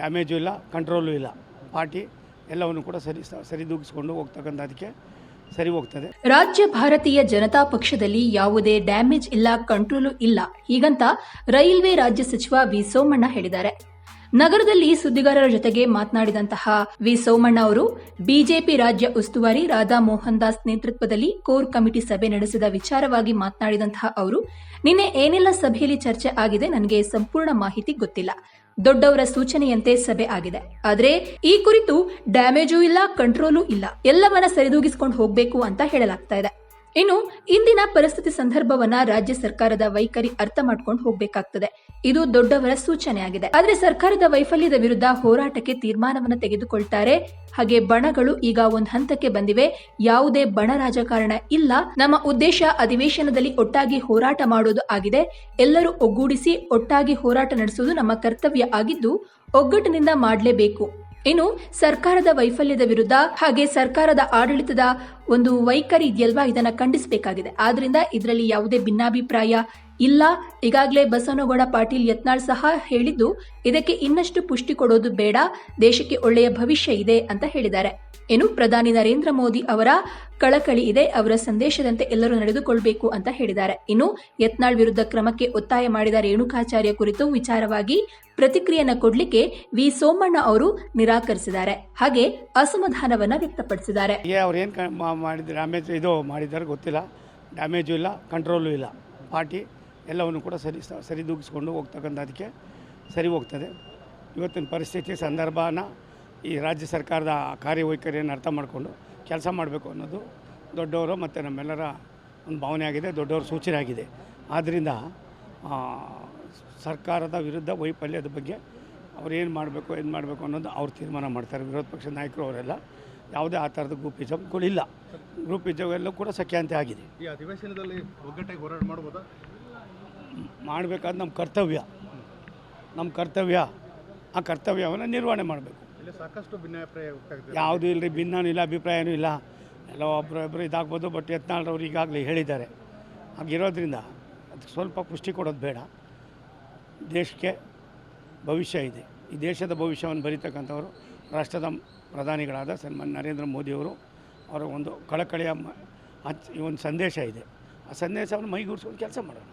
Damage ಇಲ್ಲ, control ಇಲ್ಲ. Party ಎಲ್ಲವನ್ನು ಕೂಡ ಸರಿ ಸರಿದೂಗಿಸಿಕೊಂಡು ಹೋಗ್ತಕ್ಕಂಥ ಅದಕ್ಕೆ ಸರಿ ಹೋಗ್ತದೆ. ರಾಜ್ಯ ಭಾರತೀಯ ಜನತಾ ಪಕ್ಷದಲ್ಲಿ ಯಾವುದೇ ಡ್ಯಾಮೇಜ್ ಇಲ್ಲ, ಕಂಟ್ರೋಲು ಇಲ್ಲ. ಹೀಗಂತ ರೈಲ್ವೆ ರಾಜ್ಯ ಸಚಿವ ವಿ ಸೋಮಣ್ಣ ಹೇಳಿದ್ದಾರೆ. ನಗರದಲ್ಲಿ ಸುದ್ದಿಗಾರರ ಜೊತೆಗೆ ಮಾತನಾಡಿದಂತಹ ವಿ. ಸೋಮಣ್ಣ ಅವರು, ಬಿಜೆಪಿ ರಾಜ್ಯ ಉಸ್ತುವಾರಿ ರಾಧಾ ಮೋಹನ್ ದಾಸ್ ನೇತೃತ್ವದಲ್ಲಿ ಕೋರ್ ಕಮಿಟಿ ಸಭೆ ನಡೆಸಿದ ವಿಚಾರವಾಗಿ ಮಾತನಾಡಿದಂತಹ ಅವರು, ನಿನ್ನೆ ಏನೆಲ್ಲ ಸಭೆಯಲ್ಲಿ ಚರ್ಚೆ ಆಗಿದೆ ನನಗೆ ಸಂಪೂರ್ಣ ಮಾಹಿತಿ ಗೊತ್ತಿಲ್ಲ. ದೊಡ್ಡವರ ಸೂಚನೆಯಂತೆ ಸಭೆ ಆಗಿದೆ. ಆದರೆ ಈ ಕುರಿತು ಡ್ಯಾಮೇಜೂ ಇಲ್ಲ, ಕಂಟ್ರೋಲು ಇಲ್ಲ. ಎಲ್ಲವನ್ನ ಸರಿದೂಗಿಸಿಕೊಂಡು ಹೋಗಬೇಕು ಅಂತ ಹೇಳಲಾಗ್ತಾ ಇದೆ. ಇನ್ನು ಇಂದಿನ ಪರಿಸ್ಥಿತಿ ಸಂದರ್ಭವನ್ನ ರಾಜ್ಯ ಸರ್ಕಾರದ ವೈಖರಿ ಅರ್ಥ ಮಾಡ್ಕೊಂಡು ಹೋಗ್ಬೇಕಾಗ್ತದೆ. ಇದು ದೊಡ್ಡವರ ಸೂಚನೆ ಆಗಿದೆ ಆದ್ರೆ ಸರ್ಕಾರದ ವೈಫಲ್ಯದ ವಿರುದ್ಧ ಹೋರಾಟಕ್ಕೆ ತೀರ್ಮಾನವನ್ನು ತೆಗೆದುಕೊಳ್ತಾರೆ. ಹಾಗೆ ಬಣಗಳು ಈಗ ಒಂದ್ ಹಂತಕ್ಕೆ ಬಂದಿವೆ. ಯಾವುದೇ ಬಣ ರಾಜಕಾರಣ ಇಲ್ಲ. ನಮ್ಮ ಉದ್ದೇಶ ಅಧಿವೇಶನದಲ್ಲಿ ಒಟ್ಟಾಗಿ ಹೋರಾಟ ಮಾಡೋದು ಆಗಿದೆ. ಎಲ್ಲರೂ ಒಗ್ಗೂಡಿಸಿ ಒಟ್ಟಾಗಿ ಹೋರಾಟ ನಡೆಸುವುದು ನಮ್ಮ ಕರ್ತವ್ಯ ಆಗಿದ್ದು, ಒಗ್ಗಟ್ಟಿನಿಂದ ಮಾಡಲೇಬೇಕು. ಇನ್ನು ಸರ್ಕಾರದ ವೈಫಲ್ಯದ ವಿರುದ್ಧ ಹಾಗೆ ಸರ್ಕಾರದ ಆಡಳಿತದ ಒಂದು ವೈಖರಿ ಇದೆಯಲ್ವಾ ಇದನ್ನ ಖಂಡಿಸಬೇಕಾಗಿದೆ. ಆದ್ರಿಂದ ಇದರಲ್ಲಿ ಯಾವುದೇ ಭಿನ್ನಾಭಿಪ್ರಾಯ ಇಲ್ಲ, ಈಗಾಗಲೇ ಬಸವನಗೌಡ ಪಾಟೀಲ್ ಯತ್ನಾಳ್ ಸಹ ಹೇಳಿದ್ದು, ಇದಕ್ಕೆ ಇನ್ನಷ್ಟು ಪುಷ್ಟಿ ಕೊಡೋದು ಬೇಡ, ದೇಶಕ್ಕೆ ಒಳ್ಳೆಯ ಭವಿಷ್ಯ ಇದೆ ಅಂತ ಹೇಳಿದ್ದಾರೆ. ಏನು, ಪ್ರಧಾನಿ ನರೇಂದ್ರ ಮೋದಿ ಅವರ ಕಳಕಳಿ ಇದೆ, ಅವರ ಸಂದೇಶದಂತೆ ಎಲ್ಲರೂ ನಡೆದುಕೊಳ್ಬೇಕು ಅಂತ ಹೇಳಿದ್ದಾರೆ. ಇನ್ನು, ಯತ್ನಾಳ್ ವಿರುದ್ಧ ಕ್ರಮಕ್ಕೆ ಒತ್ತಾಯ ಮಾಡಿದ ರೇಣುಕಾಚಾರ್ಯ ಕುರಿತು ವಿಚಾರವಾಗಿ ಪ್ರತಿಕ್ರಿಯೆಯನ್ನು ಕೊಡಲಿಕ್ಕೆ ವಿ. ಸೋಮಣ್ಣ ಅವರು ನಿರಾಕರಿಸಿದ್ದಾರೆ. ಹಾಗೆ ಅಸಮಾಧಾನವನ್ನು ವ್ಯಕ್ತಪಡಿಸಿದ್ದಾರೆ. ಮಾಡಿದ್ರು ಇದು ಮಾಡಿದ್ದಾರೆ ಗೊತ್ತಿಲ್ಲ. ಡ್ಯಾಮೇಜು ಇಲ್ಲ ಕಂಟ್ರೋಲು ಇಲ್ಲ. ಪಾರ್ಟಿ ಎಲ್ಲವನ್ನು ಕೂಡ ಸರಿ ಸರಿದೂಗಿಸ್ಕೊಂಡು ಹೋಗ್ತಕ್ಕಂಥದ್ದಕ್ಕೆ ಸರಿ ಹೋಗ್ತದೆ. ಇವತ್ತಿನ ಪರಿಸ್ಥಿತಿ, ಸಂದರ್ಭನ ಈ ರಾಜ್ಯ ಸರ್ಕಾರದ ಕಾರ್ಯವೈಖರಿಯನ್ನು ಅರ್ಥ ಮಾಡಿಕೊಂಡು ಕೆಲಸ ಮಾಡಬೇಕು ಅನ್ನೋದು ದೊಡ್ಡವರು ಮತ್ತು ನಮ್ಮೆಲ್ಲರ ಒಂದು ಭಾವನೆ ಆಗಿದೆ, ದೊಡ್ಡವ್ರ ಸೂಚನೆ ಆಗಿದೆ. ಆದ್ದರಿಂದ ಸರ್ಕಾರದ ವಿರುದ್ಧ ವೈಫಲ್ಯದ ಬಗ್ಗೆ ಅವ್ರು ಏನು ಮಾಡಬೇಕು ಏನು ಮಾಡಬೇಕು ಅನ್ನೋದು ಅವ್ರು ತೀರ್ಮಾನ ಮಾಡ್ತಾರೆ. ವಿರೋಧ ಪಕ್ಷದ ನಾಯಕರು ಅವರೆಲ್ಲ ಯಾವುದೇ ಆ ಥರದ ಗ್ರೂಪ್ ಇಲ್ಲ ಗ್ರೂಪಿಸಮ್ ಎಲ್ಲೂ ಕೂಡ ಸಖ್ಯಾಂತೆ ಆಗಿದೆ. ಈ ಅಧಿವೇಶನದಲ್ಲಿ ಒಗ್ಗಟ್ಟಾಗಿ ಹೋರಾಟ ಮಾಡ್ಬೋದಾ ಮಾಡಬೇಕಾದ ನಮ್ಮ ಕರ್ತವ್ಯ. ನಮ್ಮ ಕರ್ತವ್ಯ. ಆ ಕರ್ತವ್ಯವನ್ನು ನಿರ್ವಹಣೆ ಮಾಡಬೇಕು. ಇಲ್ಲಿ ಸಾಕಷ್ಟು ಭಿನ್ನಾಭಿಪ್ರಾಯ ಯಾವುದೂ ಇಲ್ಲ ರೀ ಭಿನ್ನನೂ ಇಲ್ಲ ಅಭಿಪ್ರಾಯನೂ ಇಲ್ಲ. ಎಲ್ಲ ಒಬ್ಬರು ಒಬ್ಬರು ಇದಾಗ್ಬೋದು ಬಟ್ ಯತ್ನಾಳ್ರವ್ರು ಈಗಾಗಲೇ ಹೇಳಿದ್ದಾರೆ. ಹಾಗಿರೋದ್ರಿಂದ ಅದಕ್ಕೆ ಸ್ವಲ್ಪ ಪುಷ್ಟಿ ಕೊಡೋದು ಬೇಡ. ದೇಶಕ್ಕೆ ಭವಿಷ್ಯ ಇದೆ. ಈ ದೇಶದ ಭವಿಷ್ಯವನ್ನು ಬರೀತಕ್ಕಂಥವರು ರಾಷ್ಟ್ರದ ಪ್ರಧಾನಿಗಳಾದ ಸನ್ಮಾನ್ಯ ನರೇಂದ್ರ ಮೋದಿಯವರು ಅವರ ಒಂದು ಕಳಕಳಿಯ ಈ ಒಂದು ಸಂದೇಶ ಇದೆ. ಆ ಸಂದೇಶವನ್ನು ಮೈಗೂಡಿಸ್ಕೊಂಡು ಕೆಲಸ ಮಾಡೋಣ.